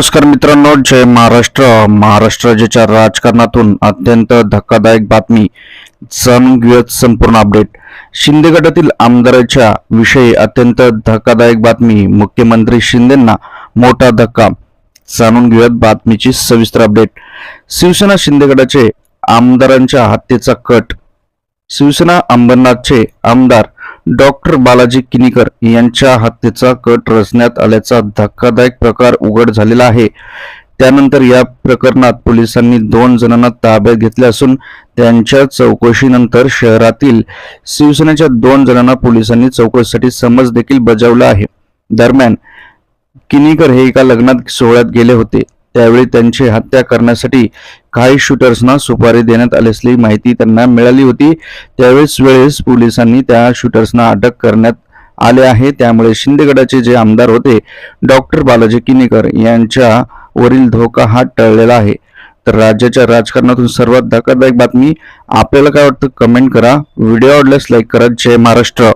नमस्कार मित्रांनो जय महाराष्ट्र. महाराष्ट्र राज्याच्या राजकारणातून अत्यंत धक्कादायक बातमी. जाणून घेऊयात संपूर्ण अपडेट शिंदे गटातील आमदाराच्या विषयी अत्यंत धक्कादायक बातमी. मुख्यमंत्री शिंदेंना मोठा धक्का. जाणून घेऊयात बातमीची सविस्तर अपडेट शिवसेना शिंदे गटाचे आमदारांच्या हत्येचा कट. शिवसेना अंबरनाथचे आमदार डॉक्टर बालाजी किनीकर यांच्या हत्येचा कट रचण्यात आल्याचा धक्कादायक प्रकार उघड झालेला आहे. त्यानंतर या प्रकरणात पोलिसांनी दोन जणांना ताब्यात घेतले असून त्यांच्या चौकशीनंतर शहरातील शिवसेनेच्या दोन जणांना पोलिसांनी चौकशीसाठी समज देखील बजावला आहे. दरम्यान किनीकर हे एका लग्नात सोहळ्यात गेले होते. त्यावेळी त्यांची हत्या करण्यासाठी काही शूटर्सना सुपारी देण्यात आल्याची माहिती त्यांना मिळाली होती. त्यावेळेस वेळेस पोलिसांनी त्या शूटर्सना अटक करण्यात आले आहे. त्यामुळे शिंदे गटाचे जे आमदार होते डॉक्टर बालाजी किनीकर यांच्या वरील धोका हा टळलेला आहे. तर राज्याच्या राजकारणातून सर्वात धक्कादायक बातमी आपल्याला काय वाटतं? कमेंट करा. व्हिडिओ आवडल्यास लाईक करा. जय महाराष्ट्र.